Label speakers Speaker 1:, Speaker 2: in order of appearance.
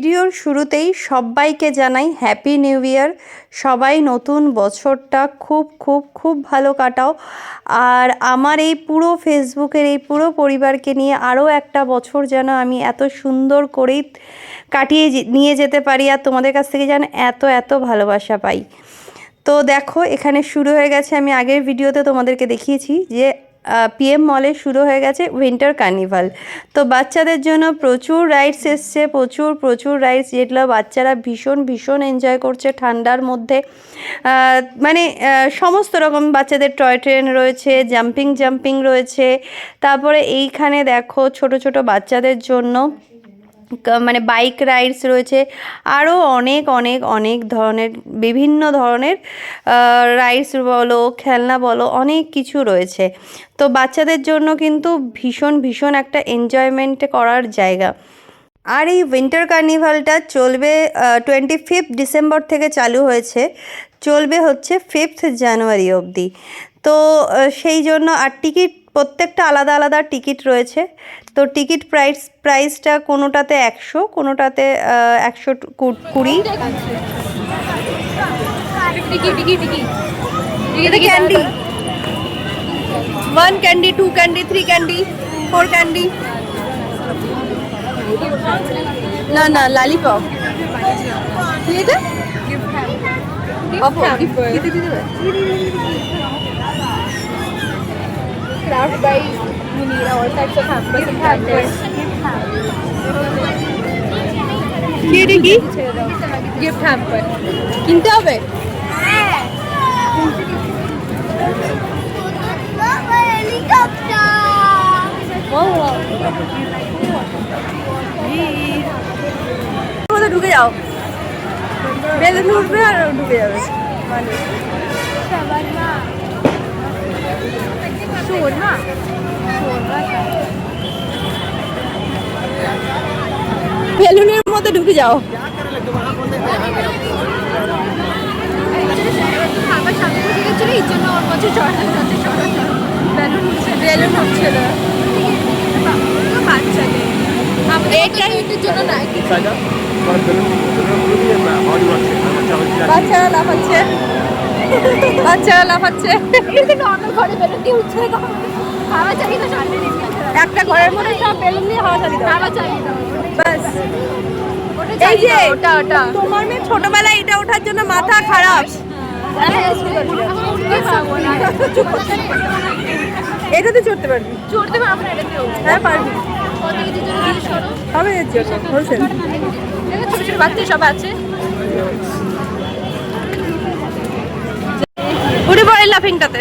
Speaker 1: ভিডিওর শুরুতেই সবাইকে জানাই হ্যাপি নিউ ইয়ার সবাই নতুন বছরটা খুব খুব খুব ভালো কাটাও। আর আমার এই পুরো ফেসবুকের এই পুরো পরিবারকে নিয়ে আরও একটা বছর যেন আমি এত সুন্দর করেই কাটিয়ে নিয়ে যেতে পারি আর তোমাদের কাছ থেকে যেন এত এত ভালোবাসা পাই। তো দেখো, এখানে শুরু হয়ে গেছে। আমি আগের ভিডিওতে তোমাদেরকে দেখিয়েছি যে পিএম মলে শুরু হয়ে গেছে উইন্টার কার্নিভাল তো বাচ্চাদের জন্য প্রচুর রাইডস এসছে, প্রচুর প্রচুর রাইডস যেগুলো বাচ্চারা ভীষণ ভীষণ এনজয় করছে ঠান্ডার মধ্যে। মানে সমস্ত রকম বাচ্চাদের টয় ট্রেন রয়েছে জাম্পিং জাম্পিং রয়েছে। তারপরে এইখানে দেখো ছোট ছোট বাচ্চাদের জন্য মানে বাইক রাইডস রয়েছে। আরও অনেক অনেক অনেক ধরনের, বিভিন্ন ধরনের রাইডস বলো, খেলনা বলো, অনেক কিছু রয়েছে। তো বাচ্চাদের জন্য কিন্তু ভীষণ ভীষণ একটা এনজয়মেন্ট করার জায়গা। আর এই উইন্টার কার্নিভালটা চলবে টোয়েন্টি ফিফথ ডিসেম্বর থেকে চালু হয়েছে। চলবে হচ্ছে ফিফথ জানুয়ারি অবধি। তো সেই জন্য আর টিকিট প্রত্যেকটা আলাদা আলাদা টিকিট রয়েছে। তো টিকিট প্রাইস প্রাইসটা কোনোটাতে একশো কোনোটাতে একশো কুড়ি। Candy one candy two candy three candy four candy না না লালিপপ কি এটা
Speaker 2: craft by Munira, all types of hampers and hampers.
Speaker 1: এটা কি
Speaker 2: Gift hamper.
Speaker 1: কিনতে হবে ঢুকে যাও বেলুন উঠবে আর ঢুকে যাবে
Speaker 2: Shawarma.
Speaker 1: বেলুনের মধ্যে ঢুকে যাও
Speaker 2: খাবার সামনে এই জন্য ওর কাছে চড়ানো যাচ্ছে চড়ানো বেলুন উঠছে
Speaker 1: বেলুন হচ্ছে না
Speaker 2: বাচ্চাদের
Speaker 1: বাচ্চারা লাফাচ্ছে লাফাচ্ছে।
Speaker 2: ঘরে সামনে রেখে
Speaker 1: একটা ঘরের মধ্যে সব বেলুন দিয়ে হাওয়া চালিয়ে দাও।
Speaker 2: খাওয়া চাই না
Speaker 1: ব্যাস এই যে
Speaker 2: ওটা ওটা।
Speaker 1: তোমার মেয়ে ছোটবেলায় এটা ওঠার জন্য মাথা খারাপ।
Speaker 2: উঠতে
Speaker 1: এটাতে চড়তে পারবি
Speaker 2: চড়তে পারব। না এটাতেও
Speaker 1: হ্যাঁ পারবি। হবে এর জন্য হোলসেল
Speaker 2: ছোট ছোট বাচ্চা সব আছে।
Speaker 1: উঠে পড়ে লাফিংটাতে।